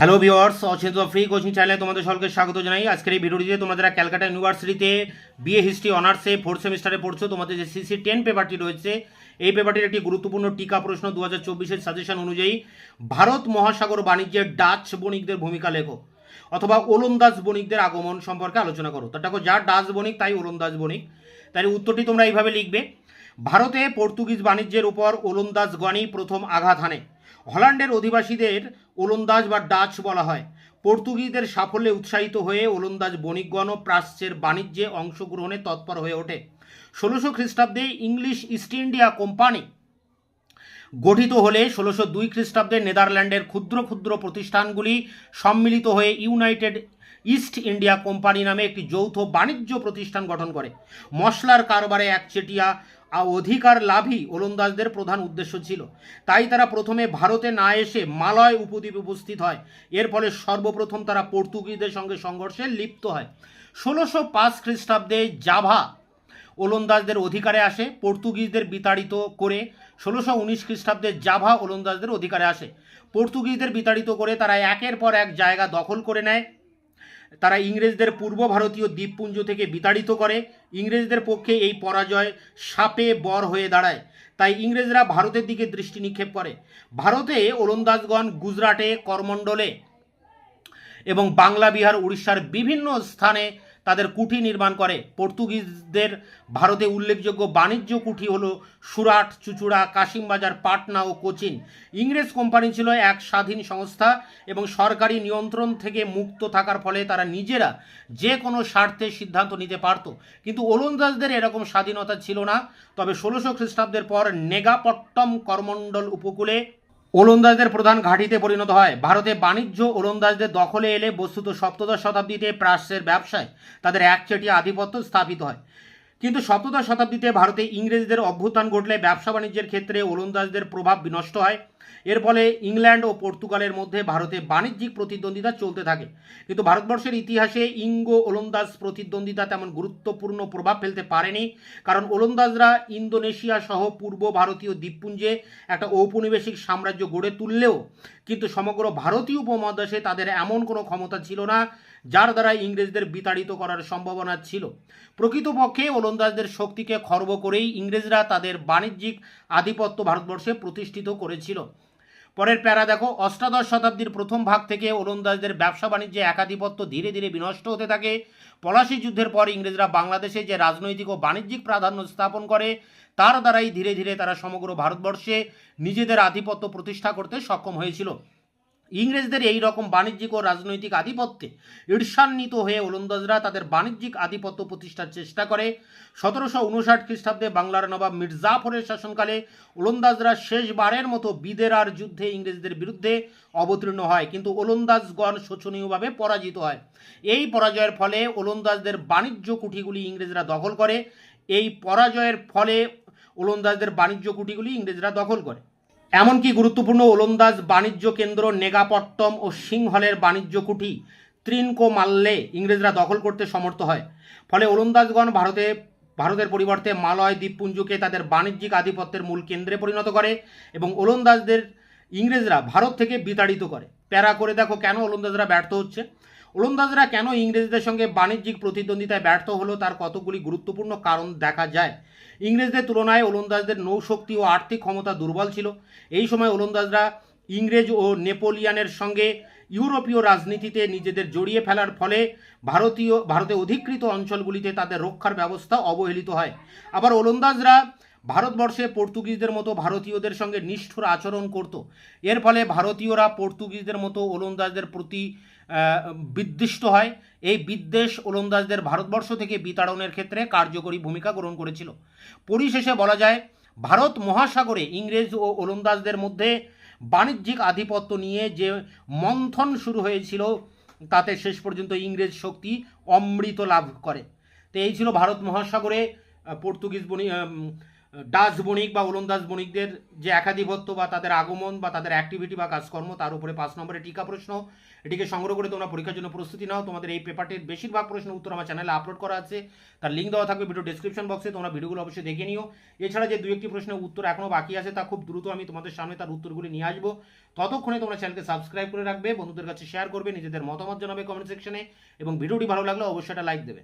Hello viewers Achinta free coaching চ্যানেলে তোমাদের সকলকে স্বাগত জানাই। আজকের এই ভিডিওটিতে তোমরা যারা ক্যালকাটা ইউনিভার্সিটিতে বিএ হিস্ট্রি অনার্সে ফোর্থ সেমিস্টারে পড়ছো, তোমাদের যে সিসি টেন পেপারটি রয়েছে, এই পেপারটির একটি গুরুত্বপূর্ণ টিকা প্রশ্ন দু হাজার চব্বিশের সাজেশন অনুযায়ী ভারত মহাসাগর বাণিজ্যের ডাচ বণিকদের ভূমিকা লেখো অথবা ওলন্দাজ বণিকদের আগমন সম্পর্কে আলোচনা করো। তো দেখো, যা ডাচ বণিক, তাই ওলন্দাজ বণিক। তাই উত্তরটি তোমরা এইভাবে লিখবে, ভারতে পর্তুগিজ বাণিজ্যের উপর ওলন্দাজগণই প্রথম আঘাত হানে। হল্যান্ডের অধিবাসীদের ওলন্দাজ বা ডাচ বলা হয়। পর্তুগিজদের সাফল্যে উৎসাহিত হয়ে ওলন্দাজ বণিকগণ প্রাচ্যের বাণিজ্যে অংশগ্রহণে তৎপর হয়ে ওঠে। ষোলোশো খ্রিস্টাব্দে ইংলিশ ইস্ট ইন্ডিয়া কোম্পানি গঠিত হলে ষোলোশো দুই খ্রিস্টাব্দে নেদারল্যান্ডের ক্ষুদ্র ক্ষুদ্র প্রতিষ্ঠানগুলি সম্মিলিত হয়ে ইউনাইটেড ইস্ট ইন্ডিয়া কোম্পানি নামে একটি যৌথ বাণিজ্য প্রতিষ্ঠান গঠন করে। মশলার কারবারে একচেটিয়া অধিকার লাভই ওলন্দাজদের প্রধান উদ্দেশ্য ছিল। তাই তারা প্রথমে ভারতে না এসে মালয় উপদ্বীপে উপস্থিত হয়। এর ফলে সর্বপ্রথম তারা পর্তুগিজদের সঙ্গে সংঘর্ষে লিপ্ত হয়। ষোলোশো পাঁচ খ্রিস্টাব্দে জাভা ওলন্দাজদের অধিকারে আসে, পর্তুগিজদের বিতাড়িত করে ষোলোশো উনিশ খ্রিস্টাব্দে জাভা ওলন্দাজদের অধিকারে আসে। পর্তুগিজদের বিতাড়িত করে তারা একের পর এক জায়গা দখল করে নেয়। তারা ইংরেজদের পূর্ব ভারতীয় দ্বীপপুঞ্জ থেকে বিতাড়িত করে। ইংরেজদের পক্ষে এই পরাজয় সাপে বর হয়ে দাঁড়ায়। তাই ইংরেজরা ভারতের দিকে দৃষ্টি নিক্ষেপ করে। ভারতে ওলন্দাজগণ গুজরাটে করমণ্ডলে এবং বাংলা, বিহার, উড়িষ্যার বিভিন্ন স্থানে তাদের কুঠি নির্মাণ করে। পর্তুগিজদের ভারতে উল্লেখযোগ্য বাণিজ্য কুঠি হলো সুরাট, চুচুড়া, কাশিমবাজার, পাটনা ও কোচিন। ইংরেজ কোম্পানি ছিল এক স্বাধীন সংস্থা এবং সরকারি নিয়ন্ত্রণ থেকে মুক্ত থাকার ফলে তারা নিজেরা যে কোনো স্বার্থে সিদ্ধান্ত নিতে পারত। কিন্তু ওলন্দাজদের এরকম স্বাধীনতা ছিল না। তবে ষোলোশো খ্রিস্টাব্দের পর নেগাপট্টম করমণ্ডল উপকূলে ওলন্দাজদের প্রধান ঘাঁটিতে পরিণত হয়। ভারতে বাণিজ্য ওলন্দাজদের দখলে এলে বস্তুত সপ্তদশ শতাব্দীতে প্রাচ্যের ব্যবসায় তাদের একচেটিয়া আধিপত্য স্থাপিত হয়। কিন্তু সপ্তদশ শতাব্দীতে ভারতে ইংরেজদের অভ্যুত্থান ঘটলে ব্যবসা বাণিজ্যের ক্ষেত্রে ওলন্দাজদের প্রভাব বিনষ্ট হয়। এর ফলে ইংল্যান্ড ও পর্তুগালের মধ্যে ভারতে বাণিজ্যিক প্রতিদ্বন্দ্বিতা চলতে থাকে। কিন্তু ভারতবর্ষের ইতিহাসে ইঙ্গো ওলন্দাজ প্রতিদ্বন্দ্বিতা তেমন গুরুত্বপূর্ণ প্রভাব ফেলতে পারেনি, কারণ ওলন্দাজরা ইন্দোনেশিয়া সহ পূর্ব ভারতীয় দ্বীপপুঞ্জে একটা ঔপনিবেশিক সাম্রাজ্য গড়ে তুললেও কিন্তু সমগ্র ভারতীয় উপমহাদেশে তাদের এমন কোনো ক্ষমতা ছিল না, যার দ্বারা ইংরেজদের বিতাড়িত করার সম্ভাবনা ছিল। প্রকৃতপক্ষে ওলন্দাজদের শক্তিকে খর্ব করেই ইংরেজরা তাদের বাণিজ্যিক আধিপত্য ভারতবর্ষে প্রতিষ্ঠিত করেছিল। পরের প্যারা দেখো, অষ্টাদশ শতাব্দীর প্রথম ভাগ থেকে ওলন্দাজদের ব্যবসা বাণিজ্যে একাধিপত্য ধীরে ধীরে বিনষ্ট হতে থাকে। পলাশি যুদ্ধের পর ইংরেজরা বাংলাদেশে যে রাজনৈতিক ও বাণিজ্যিক প্রাধান্য স্থাপন করে, তার দ্বারাই ধীরে ধীরে তারা সমগ্র ভারতবর্ষে নিজেদের আধিপত্য প্রতিষ্ঠা করতে সক্ষম হয়েছিল। ইংরেজদের এই রকম বাণিজ্যিক ও রাজনৈতিক আধিপত্যে ঈর্ষান্বিত হয়ে ওলন্দাজরা তাদের বাণিজ্যিক আধিপত্য প্রতিষ্ঠার চেষ্টা করে। সতেরোশো উনষাট খ্রিস্টাব্দে বাংলার নবাব মির্জাফরের শাসনকালে ওলন্দাজরা শেষবারের মতো বিদেরার যুদ্ধে ইংরেজদের বিরুদ্ধে অবতীর্ণ হয়, কিন্তু ওলন্দাজগণ শোচনীয়ভাবে পরাজিত হয়। এই পরাজয়ের ফলে ওলন্দাজদের বাণিজ্য কুঠিগুলি ইংরেজরা দখল করে। এই পরাজয়ের ফলে ওলন্দাজদের বাণিজ্য কুঠিগুলি ইংরেজরা দখল করে। এমনকি গুরুত্বপূর্ণ ওলন্দাজ বাণিজ্য কেন্দ্র নেগাপট্টম ও সিংহলের বাণিজ্য কুঠি ত্রিনকো মাল্লে ইংরেজরা দখল করতে সমর্থ হয়। ফলে ওলন্দাজগণ ভারতে, ভারতের পরিবর্তে মালয় দ্বীপপুঞ্জকে তাদের বাণিজ্যিক আধিপত্যের মূল কেন্দ্রে পরিণত করে এবং ওলন্দাজদের ইংরেজরা ভারত থেকে বিতাড়িত করে। প্যারা করে দেখো কেন ওলন্দাজরা ব্যর্থ হচ্ছে। ওলন্দাজরা কেন ইংরেজদের সঙ্গে বাণিজ্যিক প্রতিদ্বন্দ্বিতায় ব্যর্থ হলো তার কতগুলি গুরুত্বপূর্ণ কারণ দেখা যায়। ইংরেজদের তুলনায় ওলন্দাজদের নৌশক্তি ও আর্থিক ক্ষমতা দুর্বল ছিল। এই সময় ওলন্দাজরা ইংরেজ ও নেপোলিয়ানের সঙ্গে ইউরোপীয় রাজনীতিতে নিজেদের জড়িয়ে ফেলার ফলে ভারতীয়, ভারতে অধিকৃত অঞ্চলগুলিতে তাদের রক্ষার ব্যবস্থা অবহেলিত হয়। আবার ওলন্দাজরা ভারতবর্ষে পর্তুগিজদের মতো ভারতীয়দের সঙ্গে নিষ্ঠুর আচরণ করত। এর ফলে ভারতীয়রা পর্তুগিজদের মতো ওলন্দাজদের প্রতি বিদ্বিষ্ট হয়। এই বিদ্বেষ ওলন্দাজদের ভারতবর্ষ থেকে বিতাড়নের ক্ষেত্রে কার্যকরী ভূমিকা গ্রহণ করেছিল। পরিশেষে বলা যায়, ভারত মহাসাগরে ইংরেজ ও ওলন্দাজদের মধ্যে বাণিজ্যিক আধিপত্য নিয়ে যে মন্থন শুরু হয়েছিল, তাতে শেষ পর্যন্ত ইংরেজ শক্তি অমৃত লাভ করে। তো এই ছিল ভারত মহাসাগরে পর্তুগিজ বণি দাস বণিক বা ওলন্দাজ বণিকদের যে একাধিপত্য বা তাদের আগমন বা তাদের অ্যাক্টিভিটি বা কাজকর্ম, তার উপরে পাঁচ নম্বরে টিকা প্রশ্ন। এটিকে সংগ্রহ করে তোমরা পরীক্ষার জন্য প্রস্তুতি নাও। তোমাদের এই পেপারটির বেশিরভাগ প্রশ্ন উত্তর আমার চ্যানেলে আপলোড করা আছে। তার লিঙ্ক দেওয়া থাকবে ভিডিও ডিসক্রিপশন বক্সে তোমরা ভিডিওগুলো অবশ্যই দেখে নিও। এছাড়া যে দু একটি প্রশ্নের উত্তর এখনও বাকি আছে, তা খুব দ্রুত আমি তোমাদের সামনে তার উত্তরগুলি নিয়ে আসব। ততক্ষণে তোমরা চ্যানেলকে সাবস্ক্রাইব করে রাখবে। বন্ধুদের কাছে শেয়ার করবে। নিজেদের মতামত জানাবে কমেন্ট সেকশনে এবং ভিডিওটি ভালো লাগলে অবশ্যই একটা লাইক দেবে।